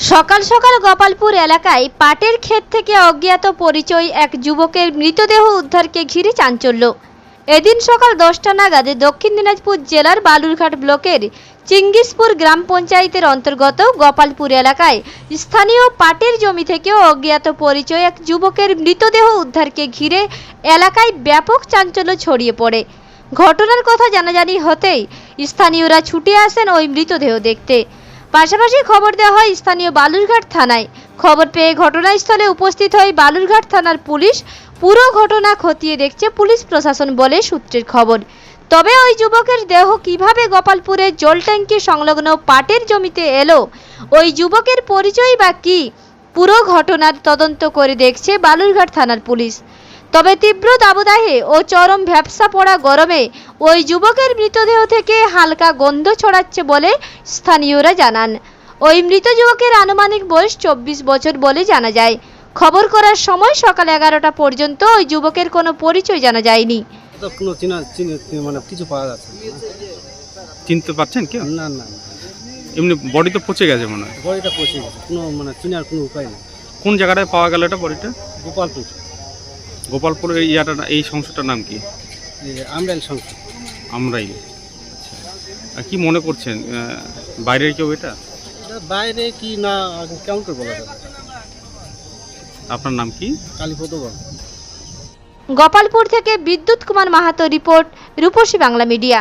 সকাল সকাল গোপালপুর এলাকায় পাটের ক্ষেত থেকে অজ্ঞাত পরিচয় এক যুবকের মৃতদেহ উদ্ধারকে ঘিরে চাঞ্চল্য। এদিন সকাল দশটা নাগাদে দক্ষিণ দিনাজপুর জেলার বালুরঘাট ব্লকের চিঙ্গিসপুর গ্রাম পঞ্চায়েতের অন্তর্গত গোপালপুর এলাকায় স্থানীয় পাটের জমি থেকে অজ্ঞাত পরিচয় এক যুবকের মৃতদেহ উদ্ধারকে ঘিরে এলাকায় ব্যাপক চাঞ্চল্য ছড়িয়ে পড়ে। ঘটনার কথা জানাজানি হতেই স্থানীয়রা ছুটে আসেন ওই মৃতদেহ দেখতে। পাশাপাশি খবর দেওয়া হয় স্থানীয় বালুরঘাট থানায়। খবর পেয়ে ঘটনাস্থলে উপস্থিত হয় বালুরঘাট থানার পুলিশ। পুরো ঘটনা খতিয়ে দেখছে পুলিশ প্রশাসন বলে সূত্রের খবর। তবে ওই যুবকের দেহ কীভাবে গোপালপুরের জল ট্যাঙ্কি সংলগ্ন পাটের জমিতে এলো? ওই যুবকের পরিচয় বা কি? পুরো ঘটনার তদন্ত করে দেখছে বালুরঘাট থানার পুলিশ। তবে তীব্র দাবদাহে ও চরম ভ্যাবসা পড়া গরমে ওই যুবকের মৃতদেহ থেকে হালকা গন্ধ ছড়াচ্ছে বলে স্থানীয়রা জানান। ওই মৃত যুবকের আনুমানিক বয়স চব্বিশ বছর বলে জানা যায়। খবর করার সময় সকাল এগারোটা পর্যন্ত ওই যুবকের কোনো পরিচয় জানা যায়নি। কোনো চিনা মানে কিছু পাওয়া যাচ্ছে চিনতে পারছেন কেউ? না না। না এমনি বডি তো পচে গেছে মনে হয়। বড়িটা পৌঁছে গেছে। কোনো মানে চিনার কোনো উপায় নেই। কোন জায়গাটায় পাওয়া গেল এটা বডিটা গোপালপুর। গোপালপুরের এই ইয়াটা এই সংসারটার নাম কি? আমরাইল সংসার আমরাইল। আচ্ছা। কি মনে করছেন বাইরের কেউ এটা? এটা বাইরে কি না কেমন করে বলা যাবে? আপনার নাম কি? কালীপদ গোপালপুর থেকে বিদ্যুৎ কুমার মাহাতো রিপোর্ট রূপসী বাংলা মিডিয়া।